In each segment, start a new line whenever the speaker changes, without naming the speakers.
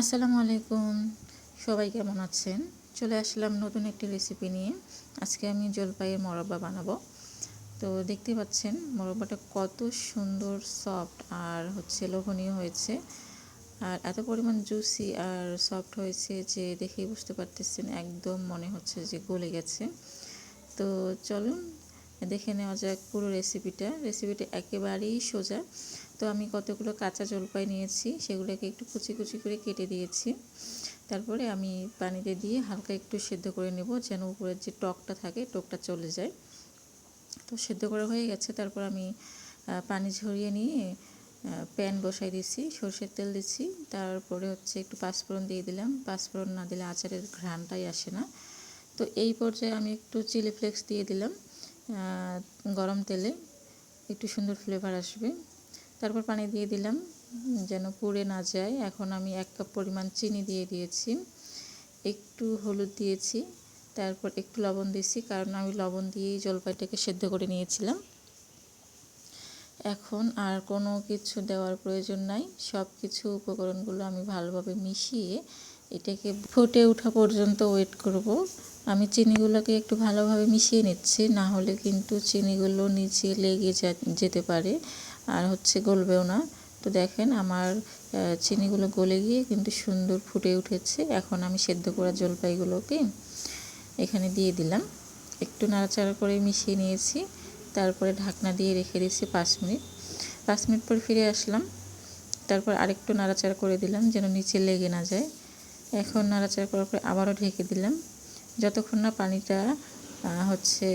আসসালামু আলাইকুম। সবাই কেমন আছেন? চলে আসলাম নতুন একটি রেসিপি নিয়ে। আজকে আমি জলপাইয়ের মরব্বা বানাবো। তো দেখতে পাচ্ছেন, মরব্বাটা কত সুন্দর সফট আর হচ্ছে লোভনীয় হয়েছে। আর এত পরিমাণ জুসি আর সফট হয়েছে যে দেখেই বুঝতে পারতেছেন, একদম মনে হচ্ছে যে গলে গেছে। তো চলুন দেখে নেওয়া যাক পুরো রেসিপিটা রেসিপিটা একেবারেই সোজা। তো আমি কতগুলো কাঁচা জলপাই নিয়েছি, সেগুলোকে একটু কুচি কুচি করে কেটে দিয়েছি। তারপরে আমি পানিতে দিয়ে হালকা একটু সেদ্ধ করে নেব যেন উপরের যে টকটা থাকে, টকটা চলে যায়। তো সেদ্ধ করা হয়ে গেছে, তারপর আমি পানি ঝরিয়ে নিয়ে প্যান বসাই দিয়েছি, সর্ষের তেল দিচ্ছি তারপরে হচ্ছে একটু পাঁচফোড়ন দিয়ে দিলাম, পাঁচফোড়ন না দিলে আচারের ঘ্রাণটাই আসে না। তো এই পর্যায়ে আমি একটু চিলি ফ্লেক্স দিয়ে দিলাম গরম তেলে। একটু সুন্দর ফ্লেভার আসবে। তারপর পানি দিয়ে দিলাম, যেন পুড়ে না যায়। এখন আমি এক কাপ পরিমাণ চিনি দিয়ে দিয়েছি, একটু হলুদ দিয়েছি, তারপর একটু লবণ দিয়েছি, কারণ আমি লবণ দিয়েই জলপাইটাকে সেদ্ধ করে নিয়েছিলাম। এখন আর কোনো কিছু দেওয়ার প্রয়োজন নাই সব কিছু উপকরণগুলো আমি ভালোভাবে মিশিয়ে এটাকে ফুটে ওঠা পর্যন্ত ওয়েট করব। আমি চিনিগুলোকে একটু ভালোভাবে মিশিয়ে নিচ্ছি, না হলে কিন্তু চিনিগুলো নিচে লেগে যেতে পারে। আর হচ্ছে গলবেও না। তো দেখেন আমার চিনিগুলো গলে গিয়ে কিন্তু সুন্দর ফুটে উঠেছে। এখন আমি সেদ্ধ করা জলপাইগুলোকে এখানে দিয়ে দিলাম। একটু নাড়াচাড়া করে মিশিয়ে নিয়েছি। তারপরে ঢাকনা দিয়ে রেখে দিয়েছি পাঁচ মিনিট। পাঁচ মিনিট পর ফিরে আসলাম। তারপর আরেকটু নাড়াচাড়া করে দিলাম যেন নিচে লেগে না যায়। এখন নাড়াচাড়া করার পরে আবারও ঢেকে দিলাম। যতক্ষণ না পানিটা হচ্ছে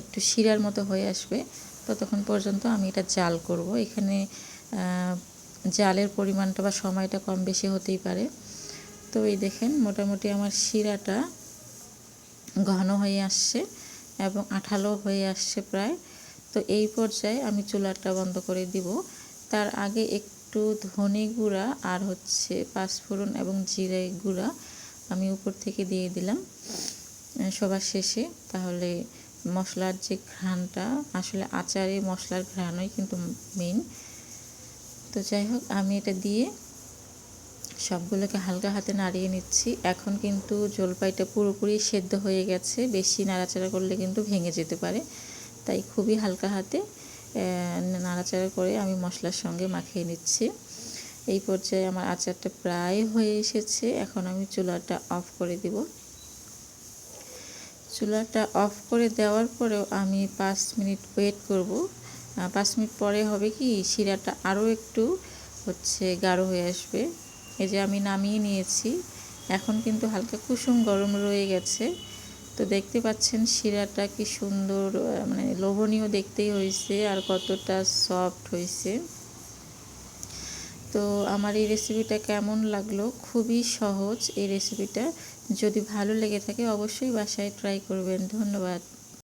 একটু শিরার মতো হয়ে আসবে ততক্ষণ পর্যন্ত আমি এটা জাল করব। এখানে জালের পরিমাণটা বা সময়টা কম বেশি হতেই পারে। তো এই দেখেন, মোটামুটি আমার শিরাটা ঘন হয়ে আসছে এবং আঠালো হয়ে আসছে প্রায়। তো এই পর্যায়ে আমি চুলাটা বন্ধ করে দিব। তার আগে একটু ধনে গুঁড়া আর হচ্ছে পাঁচফোড়ন এবং জিরে গুঁড়া আমি উপর থেকে দিয়ে দিলাম সবার শেষে। তাহলে মশলার যে ঘ্রাণটা, আসলে আচারে মশলার ঘ্রাণই কিন্তু মেন তো যাই হোক, আমি এটা দিয়ে সবগুলোকে হালকা হাতে নাড়িয়ে নিচ্ছি। এখন কিন্তু জলপাইটা পুরোপুরি সেদ্ধ হয়ে গেছে। বেশি নাড়াচাড়া করলে কিন্তু ভেঙে যেতে পারে। তাই খুবই হালকা হাতে নাড়াচাড়া করে আমি মশলার সঙ্গে মাখিয়ে নিচ্ছি। এই পর্যায়ে আমার আচারটা প্রায় হয়ে এসেছে। এখন আমি চুলাটা অফ করে দিব। চুলাটা অফ করে দেওয়ার পরেও আমি পাঁচ মিনিট ওয়েট করব। পাঁচ মিনিট পরে হবে কি, শিরাটা আরও একটু হচ্ছে গাঢ় হয়ে আসবে। এই যে আমি নামিয়ে নিয়েছি, এখন কিন্তু হালকা কুসুম গরম রয়ে গেছে। তো দেখতে পাচ্ছেন শিরাটা কি সুন্দর মানে লোভনীয় দেখতেই হয়েছে আর কতটা সফট হয়েছে। তো আমার এই রেসিপিটা কেমন লাগল? খুবই সহজ এই রেসিপিটা যদি ভালো লেগে থাকে, অবশ্যই বাসায় ট্রাই করবেন। ধন্যবাদ।